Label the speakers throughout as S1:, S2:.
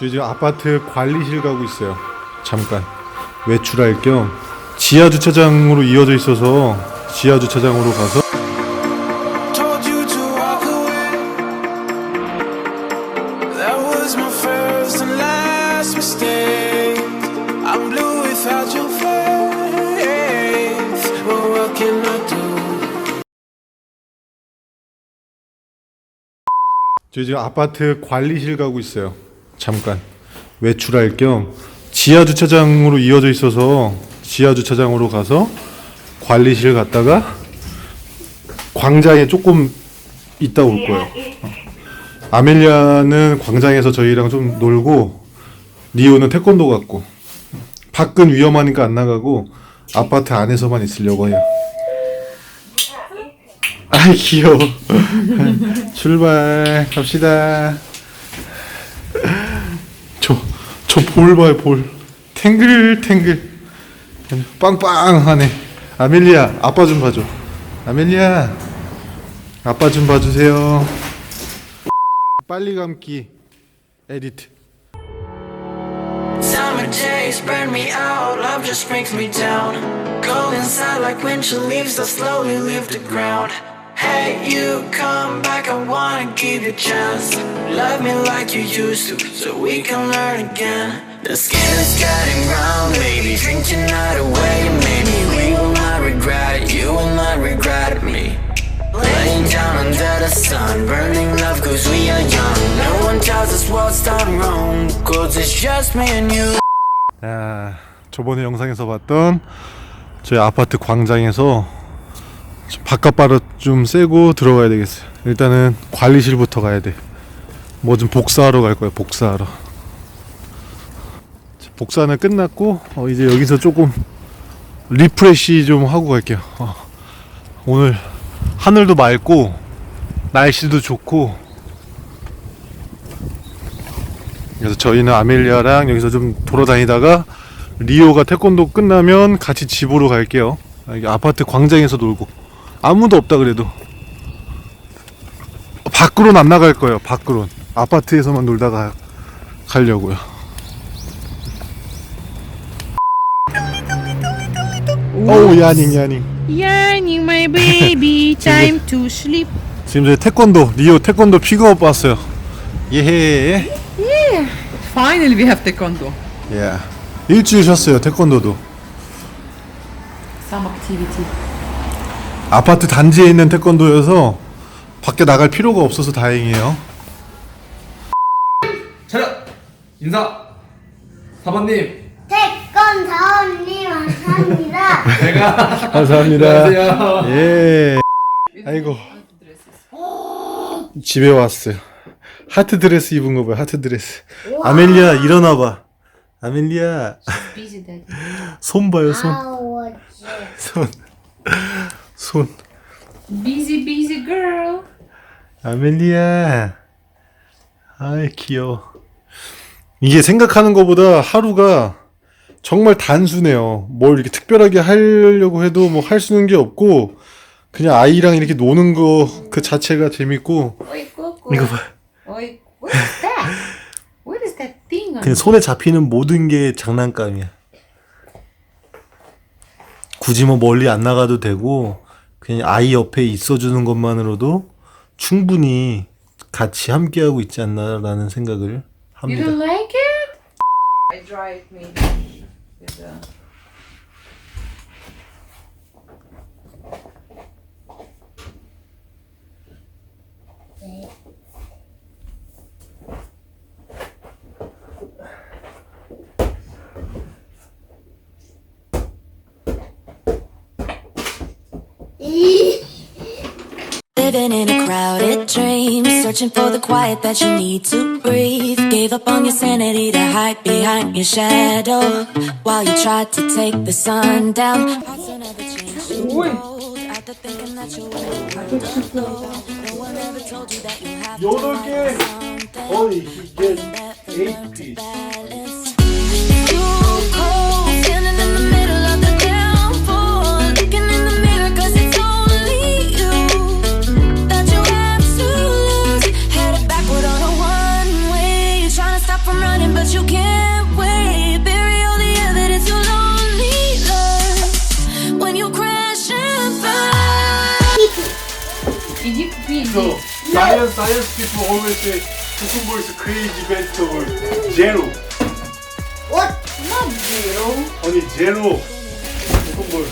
S1: 저희 지금 아파트 관리실 가고 있어요. 잠깐 외출할 겸 지하 주차장으로 이어져 있어서 지하 주차장으로 가서? 저희 지금 아파트 관리실 가고 있어요. 잠깐 외출할 겸 지하 주차장으로 이어져 있어서 지하 주차장으로 가서 관리실 갔다가 광장에 조금 있다 올 거예요. 어. 아멜리아는 광장에서 저희랑 좀 놀고 리오는 태권도 갔고 밖은 위험하니까 안 나가고 아파트 안에서만 있으려고 해요. 아이 귀여워. 출발 갑시다. 저저 볼 봐요 볼. 탱글 탱글. 빵빵하네. 아멜리아 아빠 좀 봐줘. 아멜리아 아빠 좀 봐주세요. 빨리 감기 에디트.
S2: Summer days burn me out, love just brings me down. Go inside like winter leaves that slowly leave the ground. Hey, you come back, I wanna give you a chance. Love me like you used to, so we can learn again. The skin is getting brown, baby. Drink your night away, maybe we will not regret it. You will not regret me. Laying down under the sun, burning love cause we are young. No one tells us what's done wrong, cause it's just me and you.
S1: 아, 저번에 영상에서 봤던 저희 아파트 광장에서 좀 바깥바람 좀 쐬고 들어가야 되겠어요. 일단은 관리실부터 가야 돼. 뭐 좀 복사하러 갈 거야. 복사하러. 복사는 끝났고 어, 이제 여기서 조금 리프레시 좀 하고 갈게요. 어, 오늘 하늘도 맑고 날씨도 좋고 그래서 저희는 아멜리아랑 여기서 좀 돌아다니다가 리오가 태권도 끝나면 같이 집으로 갈게요. 여기 아파트 광장에서 놀고 아무도 없다 그래도 밖으로는 안 나갈 거예요. 밖으로는 아파트에서만 놀다가 가려고요. 어우 야닝 야닝.
S3: Yanni, my baby, time to sleep.
S1: 지금 저희 태권도 리오 태권도 픽업 왔어요. 예헤.
S3: Finally, we have taekwondo.
S1: 예. 일주일 쉬었어요 태권도도.
S3: Some activity.
S1: 아파트 단지에 있는 태권도여서 밖에 나갈 필요가 없어서 다행이에요.
S4: 차렷! 인사! 사번님!
S5: 태권 사원님 감사합니다.
S4: 제가
S1: 감사합니다.
S4: 안녕하세요.
S1: 예. 아이고. 집에 왔어요. 하트 드레스 입은 거 봐요. 하트 드레스. 아멜리아 일어나 봐. 아멜리아
S3: Busy.
S1: 손 봐요. 손.
S5: 아워지.
S1: 손. 손.
S3: Busy, busy girl.
S1: 아멜리아. 아이 귀여워. 이게 생각하는 것보다 하루가 정말 단순해요. 뭘 이렇게 특별하게 하려고 해도 뭐 할 수 있는 게 없고 그냥 아이랑 이렇게 노는 거 그 자체가 재밌고
S3: Coco.
S1: 이거 봐.
S3: Oi, what is that? What is that thing on
S1: 그냥 손에 잡히는 모든 게 장난감이야. 굳이 뭐 멀리 안 나가도 되고 그냥 아이 옆에 있어주는 것만으로도 충분히 같이 함께하고 있지 않나라는 생각을
S3: You
S1: 합니다.
S3: don't like it? I with the...
S6: Living in a crowded dream Searching for the quiet that you need to breathe. Gave up on your sanity to hide behind your shadow While you tried to take the sun down.
S1: Yol okay. 12 cucumber is a crazy vegetable. Zero.
S5: What?
S3: Not zero.
S1: 아니, zero. cucumber.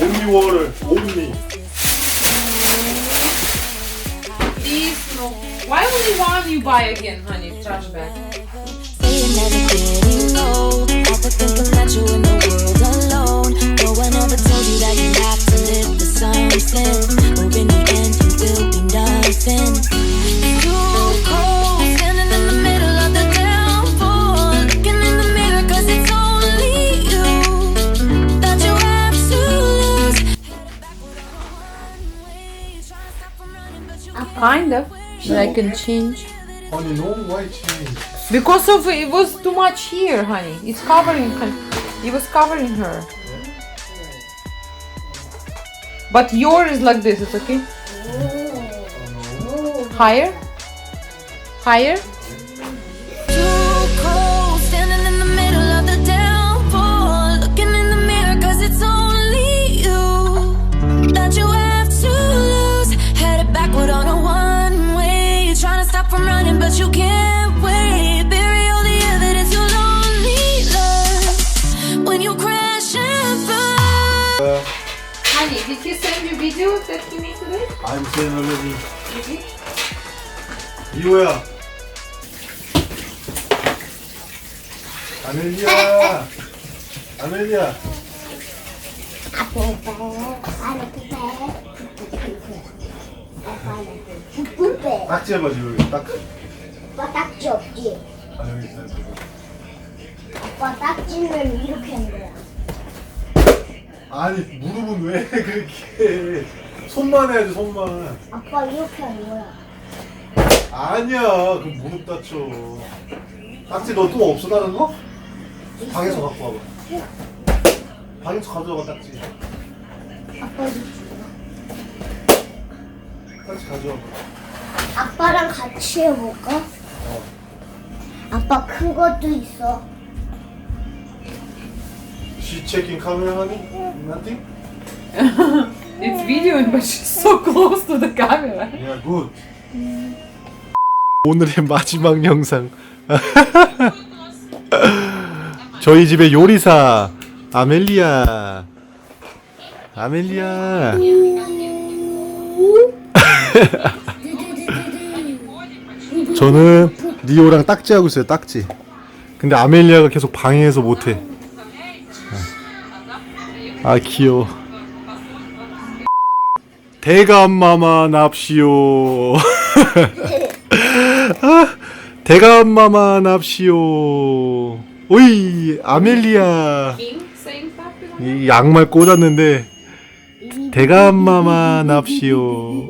S1: Only water. Only.
S3: This, no. Why only one you buy again, honey? Trash bag. Kind of. That I can change.
S1: Honey, no why change.
S3: Because of it was too much here, honey. It's covering her. It was covering her. But yours is like this, it's okay? Oh. Higher?
S6: Higher?
S3: Honey, did he send you videos that he made today?
S1: I'm saying already.
S3: Did he?
S1: 이호야. 아멜리아. 아멜리아.
S5: 아빠, 아빠, 아빠,
S1: 딱지 해봐, 지금. 딱.
S5: 아빠 딱지 없지?
S1: 아, 여기 있어.
S5: 아빠 딱지는 이렇게 하는 거야.
S1: 아니, 무릎은 왜 그렇게 해? 손만 해야지, 손만.
S5: 아빠 이렇게 하는 거야.
S1: 아니야, 그 무릎 다쳐. 딱지 너 또 없어, 다른 거? 방에서 갖고 와봐. 방에서 가져와봐, 딱지.
S5: 아빠도
S1: 딱지 가져와봐.
S5: 아빠랑 같이 해볼까? 아빠 큰 것도 있어.
S1: She checking camera, honey? Nothing?
S3: It's videoing, but she's so close to the camera.
S1: Yeah, good. 오늘의 마지막 영상. 저희 집의 요리사 아멜리아. 아멜리아. 저는 리오랑 딱지 하고 있어요. 딱지. 근데 아멜리아가 계속 방해해서 못해. 아 귀여워. 대감마마 납시오. 아, 대감마마 납시오. 오이 아멜리아. 이 양말 꽂았는데 대감마마 납시오.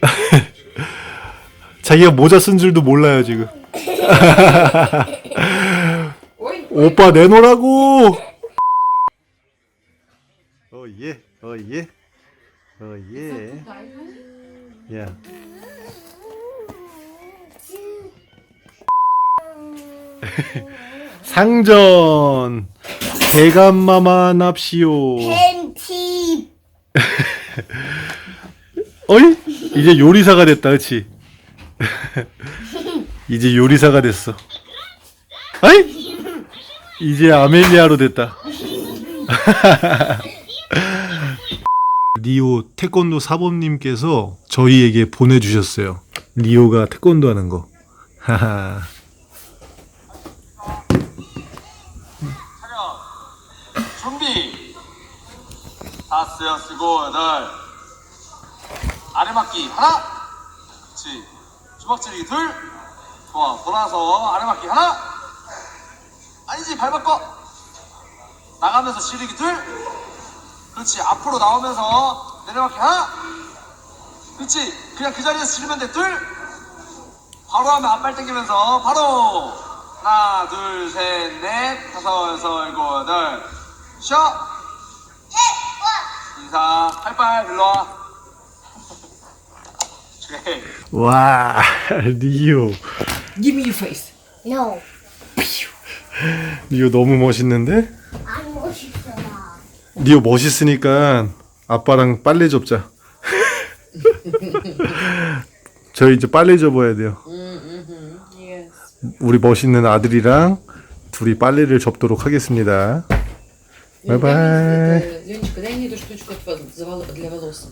S1: 자기가 모자 쓴 줄도 몰라요 지금. 오빠 내놓으라고. 어예, 어예. 야. 상전 대감마마 납시오.
S5: 팬티.
S1: 어이? 이제 요리사가 됐다, 그치? 이제 요리사가 됐어. 어이? 이제 아멜리아로 됐다. 리오 태권도 사범님께서 저희에게 보내주셨어요. 리오가 태권도 하는 거. 하하.
S7: 준비. 여섯 일곱 여덟. 아래맞기 하나. 그렇지. 주먹 찌르기 둘. 좋아. 돌아서 아래맞기 하나. 아니지. 발 바꿔. 나가면서 찌르기 둘 그렇지 앞으로 나오면서 내려맞기 하나 그렇지 그냥 그 자리에서 찌르면 돼둘 바로 하면 앞발 당기면서 바로 하나 둘 셋 넷 다섯 여섯 일곱 여덟 쉬어 인사 팔팔 일로와
S1: 와, 리오.
S3: give me your face.
S5: No.
S1: 리오 너무 멋있는데?
S5: 나.
S1: 리오 멋있으니까 아빠랑 빨래 접자. 저희 이제 빨래 접어야 돼요. 우리 멋있는 아들이랑 둘이 빨래를 접도록 하겠습니다. 바이바이.
S3: Леночка, дай мне эту штучку для волос.